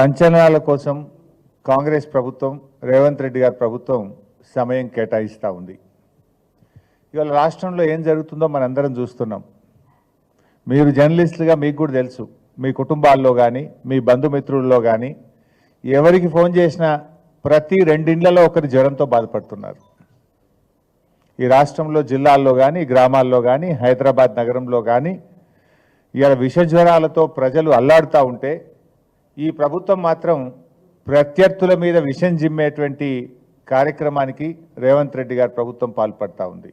సంచలనాల కోసం కాంగ్రెస్ ప్రభుత్వం రేవంత్ రెడ్డి గారి ప్రభుత్వం సమయం కేటాయిస్తూ ఉంది. ఇవాళ రాష్ట్రంలో ఏం జరుగుతుందో మనందరం చూస్తున్నాం. మీరు జర్నలిస్టులుగా మీకు కూడా తెలుసు. మీ కుటుంబాల్లో కానీ మీ బంధుమిత్రుల్లో కానీ ఎవరికి ఫోన్ చేసినా ప్రతి రెండిండ్లలో ఒకరి జ్వరంతో బాధపడుతున్నారు. ఈ రాష్ట్రంలో జిల్లాల్లో కానీ గ్రామాల్లో కానీ హైదరాబాద్ నగరంలో కానీ ఇవాళ విష జ్వరాలతో ప్రజలు అల్లాడుతూ ఉంటే ఈ ప్రభుత్వం మాత్రం ప్రత్యర్థుల మీద విషం జిమ్మేటువంటి కార్యక్రమానికి రేవంత్ రెడ్డి గారి ప్రభుత్వం పాల్పడతా ఉంది.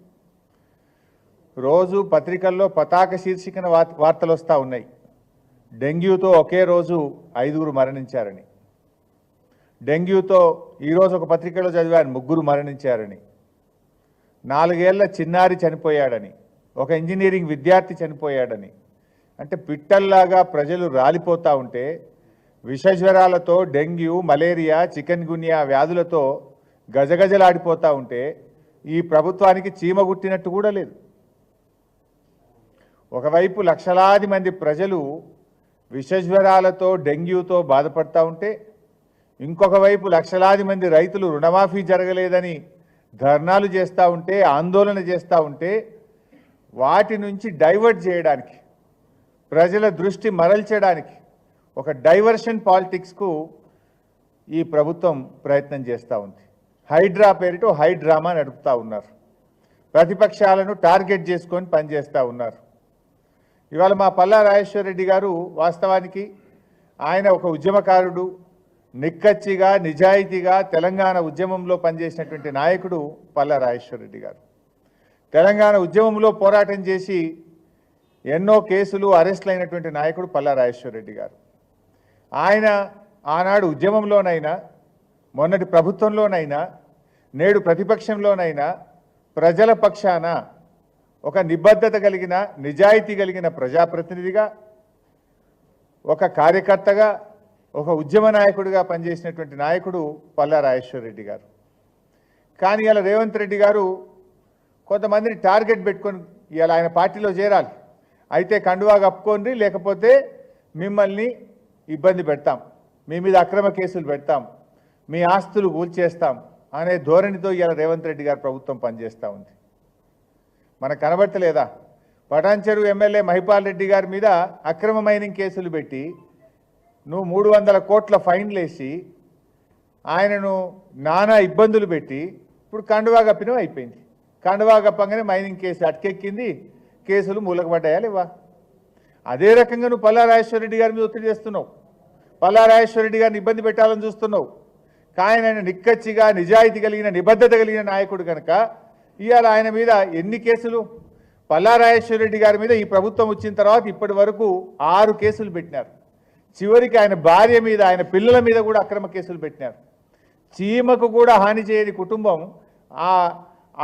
రోజు పత్రికల్లో పతాక శీర్షికన వార్తలు వస్తూ ఉన్నాయి. డెంగ్యూతో ఒకే రోజు ఐదుగురు మరణించారని. డెంగ్యూతో ఈరోజు ఒక పత్రికలో చదివాను ముగ్గురు మరణించారని. నాలుగేళ్ళ చిన్నారి చనిపోయాడని. ఒక ఇంజనీరింగ్ విద్యార్థి చనిపోయాడని. అంటే పిట్టల్లాగా ప్రజలు రాలిపోతూ ఉంటే విషజ్వరాలతో డెంగ్యూ మలేరియా చికెన్ గున్యా వ్యాధులతో గజగజలాడిపోతూ ఉంటే ఈ ప్రభుత్వానికి చీమ గుట్టినట్టు కూడా లేదు. ఒకవైపు లక్షలాది మంది ప్రజలు విషజ్వరాలతో డెంగ్యూతో బాధపడతా ఉంటే ఇంకొక వైపు లక్షలాది మంది రైతులు రుణమాఫీ జరగలేదని ధర్నాలు చేస్తూ ఉంటే ఆందోళన చేస్తూ ఉంటే వాటి నుంచి డైవర్ట్ చేయడానికి ప్రజల దృష్టి మరల్చడానికి ఒక డైవర్షన్ పాలిటిక్స్కు ఈ ప్రభుత్వం ప్రయత్నం చేస్తూ ఉంది. హైడ్రా పేరిట హై డ్రామా నడుపుతూ ఉన్నారు. ప్రతిపక్షాలను టార్గెట్ చేసుకొని పనిచేస్తూ ఉన్నారు. ఇవాళ మా పల్లా రాజేశ్వర రెడ్డి గారు వాస్తవానికి ఆయన ఒక ఉద్యమకారుడు నిక్కచ్చిగా నిజాయితీగా తెలంగాణ ఉద్యమంలో పనిచేసినటువంటి నాయకుడు పల్లా రాజేశ్వర రెడ్డి గారు. తెలంగాణ ఉద్యమంలో పోరాటం చేసి ఎన్నో కేసులు అరెస్టులు అయినటువంటి నాయకుడు పల్లా రాజేశ్వర రెడ్డి గారు. ఆయన ఆనాడు ఉద్యమంలోనైనా మొన్నటి ప్రభుత్వంలోనైనా నేడు ప్రతిపక్షంలోనైనా ప్రజల పక్షాన ఒక నిబద్ధత కలిగిన నిజాయితీ కలిగిన ప్రజాప్రతినిధిగా ఒక కార్యకర్తగా ఒక ఉద్యమ నాయకుడిగా పనిచేసినటువంటి నాయకుడు పల్లా రెడ్డి గారు. కానీ ఇలా రేవంత్ రెడ్డి గారు కొంతమందిని టార్గెట్ పెట్టుకొని ఇలా ఆయన పార్టీలో చేరాలి. అయితే కండువా కప్పుకోండి లేకపోతే మిమ్మల్ని ఇబ్బంది పెడతాం. మీ మీద అక్రమ కేసులు పెడతాం. మీ ఆస్తులు కూల్చేస్తాం అనే ధోరణితో ఇలా రేవంత్ రెడ్డి గారు ప్రభుత్వం పనిచేస్తూ ఉంది. మనకు కనబడతలేదా? పటాన్చెరు ఎమ్మెల్యే మహిపాల్ రెడ్డి గారి మీద అక్రమ మైనింగ్ కేసులు పెట్టి నువ్వు మూడు వందల కోట్ల ఫైన్లు వేసి ఆయనను నానా ఇబ్బందులు పెట్టి ఇప్పుడు కండువా కప్పినం అయిపోయింది. కండువా గప్పంగానే మైనింగ్ కేసు అటకెక్కింది. కేసులు మూలకపడ్డాయా లేవా? అదే రకంగా నువ్వు పల్లా రాజేశ్వరరెడ్డి గారి మీద ఒత్తిడి చేస్తున్నావు. పల్లా రాజేశ్వరరెడ్డి గారిని ఇబ్బంది పెట్టాలని చూస్తున్నావు. కానీ ఆయన నిక్కచ్చిగా నిజాయితీ కలిగిన నిబద్ధత కలిగిన నాయకుడు కనుక ఇవాళ ఆయన మీద ఎన్ని కేసులు? పల్లా రాజేశ్వరరెడ్డి గారి మీద ఈ ప్రభుత్వం వచ్చిన తర్వాత ఇప్పటి వరకు ఆరు కేసులు పెట్టినారు. చివరికి ఆయన భార్య మీద ఆయన పిల్లల మీద కూడా అక్రమ కేసులు పెట్టినారు. చీమకు కూడా హాని చేయని కుటుంబం ఆ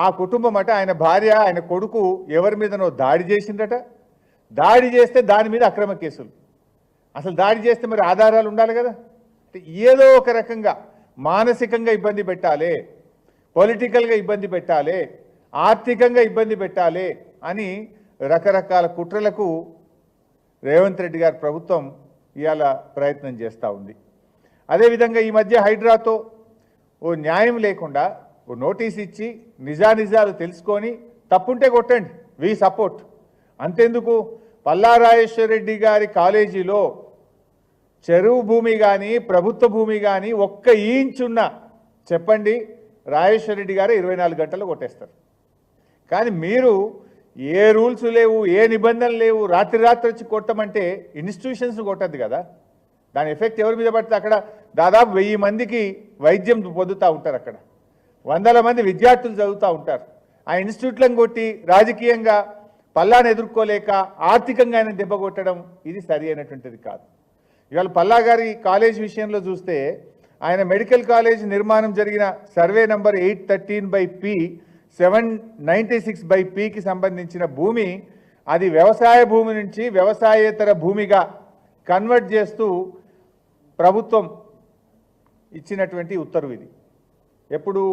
ఆ కుటుంబం అట ఆయన భార్య ఆయన కొడుకు ఎవరి మీదనో దాడి చేసిందట. దాడి చేస్తే దాని మీద అక్రమ కేసులు. అసలు దాడి చేస్తే మరి ఆధారాలు ఉండాలి కదా? అంటే ఏదో ఒక రకంగా మానసికంగా ఇబ్బంది పెట్టాలి పొలిటికల్గా ఇబ్బంది పెట్టాలి ఆర్థికంగా ఇబ్బంది పెట్టాలి అని రకరకాల కుట్రలకు రేవంత్ రెడ్డి గారి ప్రభుత్వం ఇవాళ ప్రయత్నం చేస్తూ ఉంది. అదేవిధంగా ఈ మధ్య హైడ్రాతో ఓ న్యాయం లేకుండా ఓ నోటీస్ ఇచ్చి నిజానిజాలు తెలుసుకొని తప్పుంటే కొట్టండి. We support. అంతెందుకు? పల్లారాజేశ్వర రెడ్డి గారి కాలేజీలో చెరువు భూమి కానీ ప్రభుత్వ భూమి కానీ ఒక్క ఈంచున్న చెప్పండి రాజేశ్వర రెడ్డి గారు ఇరవై నాలుగు గంటలు కొట్టేస్తారు. కానీ మీరు ఏ రూల్స్ లేవు ఏ నిబంధనలు లేవు రాత్రి రాత్రి వచ్చి కొట్టమంటే ఇన్స్టిట్యూషన్స్ కొట్టద్దు కదా. దాని ఎఫెక్ట్ ఎవరి మీద పడితే అక్కడ దాదాపు వెయ్యి మందికి వైద్యం పొందుతూ ఉంటారు అక్కడ. వందల మంది విద్యార్థులు చదువుతూ ఉంటారు. ఆ ఇన్స్టిట్యూట్లను కొట్టి రాజకీయంగా పల్లాను ఎదుర్కోలేక ఆర్థికంగా ఆయన దెబ్బ కొట్టడం ఇది సరి అయినటువంటిది కాదు. ఇవాళ పల్లా గారి కాలేజ్ విషయంలో చూస్తే ఆయన మెడికల్ కాలేజ్ నిర్మాణం జరిగిన survey number eight thirteen by P seven ninety six by పికి సంబంధించిన భూమి అది వ్యవసాయ భూమి నుంచి వ్యవసాయేతర భూమిగా కన్వర్ట్ చేస్తూ ప్రభుత్వం ఇచ్చినటువంటి ఉత్తర్వు ఇది. ఎప్పుడు?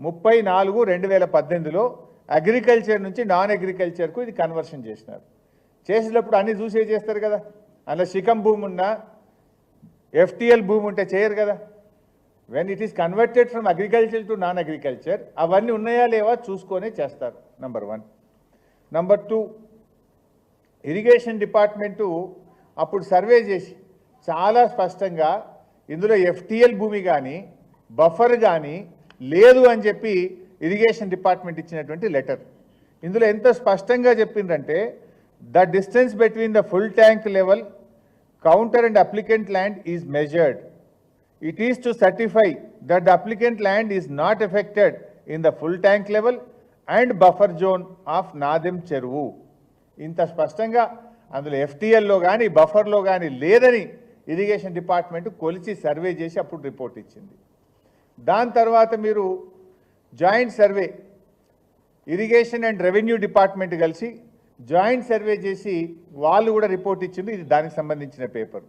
ముప్పై నాలుగు రెండు వేల పద్దెనిమిదిలో అగ్రికల్చర్ నుంచి నాన్ అగ్రికల్చర్కు ఇది కన్వర్షన్ చేసినారు. చేసినప్పుడు అన్నీ చూసే చేస్తారు కదా. అందులో శిఖం భూమి ఉన్నా ఎఫ్టిఎల్ భూమి ఉంటే చేయరు కదా. When it is converted from agriculture to non agriculture అవన్నీ ఉన్నాయా లేవా చూసుకొనే చేస్తారు number one number two irrigation department అప్పుడు సర్వే చేసి చాలా స్పష్టంగా ఇందులో ఎఫ్టిఎల్ భూమి కానీ బఫర్ కానీ లేదు అని చెప్పి ఇరిగేషన్ డిపార్ట్మెంట్ ఇచ్చినటువంటి లెటర్. ఇందులో ఎంత స్పష్టంగా చెప్పిందంటే the distance between the full tank level contour and applicant land is measured. It is to certify that the applicant land is not affected in the full tank level and buffer zone of Nadem చెరువు. ఇంత స్పష్టంగా అందులో ఎఫ్టీఎల్లో కానీ బఫర్లో కానీ లేదని irrigation department కొలిచి survey చేసి అప్పుడు రిపోర్ట్ ఇచ్చింది. దాని తర్వాత మీరు joint survey irrigation and revenue department కలిసి జాయింట్ సర్వే చేసి వాళ్ళు కూడా రిపోర్ట్ ఇచ్చింది ఇది దానికి సంబంధించిన పేపర్.